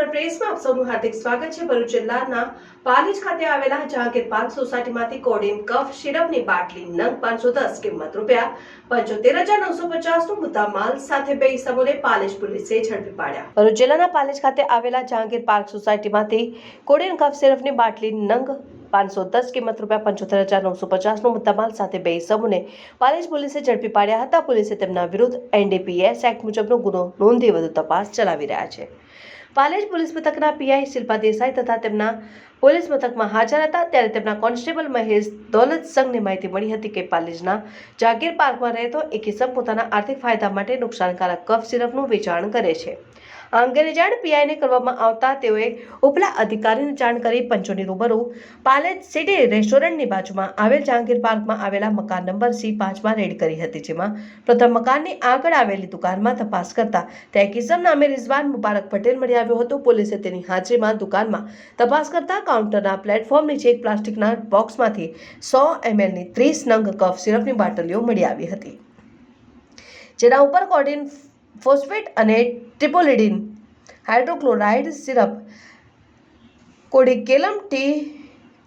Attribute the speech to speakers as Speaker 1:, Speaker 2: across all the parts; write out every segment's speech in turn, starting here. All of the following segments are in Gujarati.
Speaker 1: ભરૂચ પ્રેસમાં આપ સૌનું હાર્દિક સ્વાગત છે. ભરૂચ જિલ્લાના પાલીજ ખાતે આવેલા જહાંગીર પાર્ક સોસાયટીમાંથી કોડિન કફ સિરપની બાટલી નંગ પાંચસો દસ કિંમત રૂપિયા પંચોતેર હજાર નવસો પચાસનું મુદ્દા માલ સાથે બે ઇસમોને પાલેજ પોલીસે ઝડપી પાડ્યા. ભરૂચ જિલ્લાના પાલેજ ખાતે આવેલા જહાંગીર પાર્ક સોસાયટીમાંથી કોડિન કફ સિરપની બાટલી નંગ પાંચસો દસ કિંમત રૂપિયા પંચોતેર હજાર નવસો પચાસનો મુદ્દામાલ સાથે બે ઇસમોને પાલેજ પોલીસે ઝડપી પાડ્યા હતા. પોલીસે તેમના વિરુદ્ધ એનડીપીએસ એક્ટ મુજબનો ગુનો નોંધી વધુ તપાસ ચલાવી રહ્યા છે. પાલેજ પોલીસ મથકના પીઆઈ શિલ્પા દેસાઈ તથા તેમના પોલીસ મથકમાં હાજર હતા ત્યારે તેમના કોન્સ્ટેબલ મહેશ દોલત સંઘને માહિતી મળી હતી કે પાલેજના જાગીર પાર્કમાં રહેતો એક કિસમ પોતાના આર્થિક ફાયદા માટે નુકસાનકારક કફ સિરપનું વેચાણ કરે છે. આ અંગેની જાણ પીઆઈને કરવામાં આવતા તેઓએ ઉપલા અધિકારીને જાણ કરી પંચોની રૂબરૂ પાલેજ સિટી રેસ્ટોરન્ટની બાજુમાં આવેલ જહાંગીર પાર્કમાં આવેલા મકાન નંબર સી પાંચમાં રેડ કરી હતી, જેમાં પ્રથમ મકાનની આગળ આવેલી દુકાનમાં તપાસ કરતા ત્યાં કિસમ નામે રિઝવાન મુબારક પટેલ મળી આવ્યો હતો. પોલીસે તેની હાજરીમાં દુકાનમાં તપાસ કરતા કાઉન્ટરના પ્લેટફોર્મ નીચે એક પ્લાસ્ટિકના બોક્સમાંથી સો એમએલની ત્રીસ નંગ કફ સિરપની બાટલીઓ મળી આવી હતી. જેના ઉપર કોડિન ફોસ્ફેટ અને ટ્રિપોલિડિન હાઇડ્રોક્લોરાઇડ સિરપ, કોડિકેલમ ટી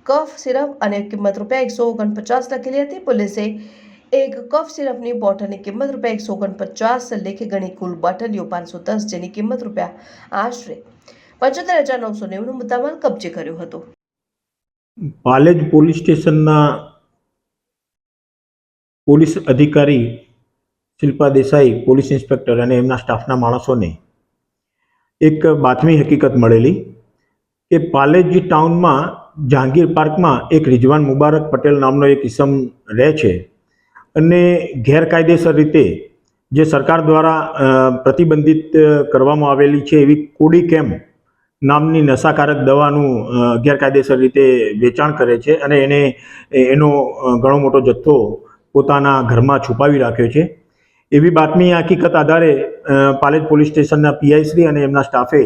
Speaker 1: કફ સિરપ અને કિંમત રૂપિયા એકસો ઓગણપચાસ લખેલી હતી. પોલીસે એક કફ સિરપની બોટલની કિંમત રૂપિયા એકસો ઓગણપચાસ લેખે ગણી કુલ બોટલીઓ પાંચસો દસ જેની કિંમત રૂપિયા આશરે પંચોતેર હજાર નવસો નેવુંનો મુદ્દામાલ કબજે કર્યો હતો.
Speaker 2: પાલેજ પોલીસ સ્ટેશનના પોલીસ અધિકારી શિલ્પા દેસાઈ, પોલીસ ઇન્સ્પેક્ટર અને એમના સ્ટાફના માણસોને એક બાતમી હકીકત મળેલી કે પાલેજ ટાઉનમાં જહાંગીર પાર્કમાં એક રિજવાન મુબારક પટેલ નામનો એક ઇસમ રહે છે અને ગેરકાયદેસર રીતે જે સરકાર દ્વારા પ્રતિબંધિત કરવામાં આવેલી છે એવી કોડી કેમ્પ નામની નશાકારક દવાનું ગેરકાયદેસર રીતે વેચાણ કરે છે અને એને એનો ઘણો મોટો જથ્થો પોતાના ઘરમાં છુપાવી રાખ્યો છે. એવી બાતમી હકીકત આધારે પાલેજ પોલીસ સ્ટેશનના પીઆઈ શ્રી અને એમના સ્ટાફે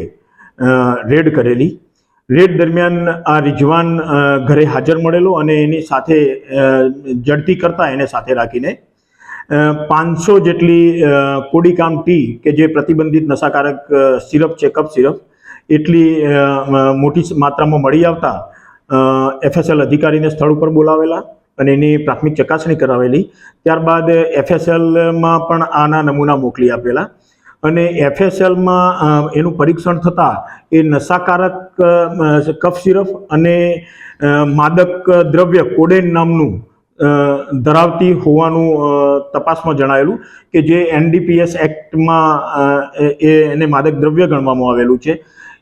Speaker 2: રેડ કરેલી. રેડ દરમિયાન આ રિજવાન ઘરે હાજર મળેલો અને એની સાથે જડતી કરતા એને સાથે રાખીને પાંચસો જેટલી કોડીકામ ટી કે જે પ્રતિબંધિત નશાકારક સિરપ છે કપ સિરપ એટલી મોટી માત્રામાં મળી આવતા એફએસએલ અધિકારીને સ્થળ ઉપર બોલાવેલા અને એની પ્રાથમિક ચકાસણી કરાવેલી. ત્યારબાદ એફએસએલમાં પણ આના નમૂના મોકલી આપેલા. અને એફએસએલમાં એનું પરીક્ષણ થતાં એ નશાકારક કફ સિરપ અને માદક દ્રવ્ય કોડેન નામનું ધરાવતી હોવાનું તપાસમાં જણાયેલું કે જે એનડીપીએસ એક્ટમાં એને માદક દ્રવ્ય ગણવામાં આવેલું છે.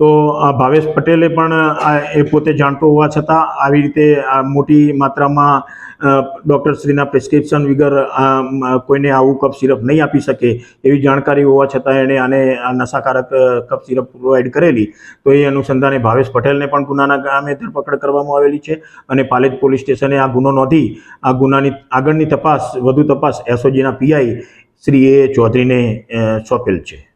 Speaker 2: તો ભાવેશ પટેલે પણ એ પોતે જાણતો હોવા છતાં આવી રીતે મોટી માત્રામાં ડૉક્ટર ડૉક્ટરશ્રીના પ્રિસ્ક્રિપ્શન વગર કોઈને આવું કપ સિરપ નહીં આપી શકે એવી જાણકારી હોવા છતાં એણે આને નશાકારક કફ સિરપ પ્રોવાઈડ કરેલી. તો એ અનુસંધાને ભાવેશ પટેલને પણ ગુનાના ગામે ધરપકડ કરવામાં આવેલી છે અને પાલેજ પોલીસ સ્ટેશને આ ગુનો નોંધી, આ ગુનાની આગળની તપાસ, વધુ તપાસ એસઓજીના પીઆઈ શ્રી એ ચૌધરીને સોંપેલ છે.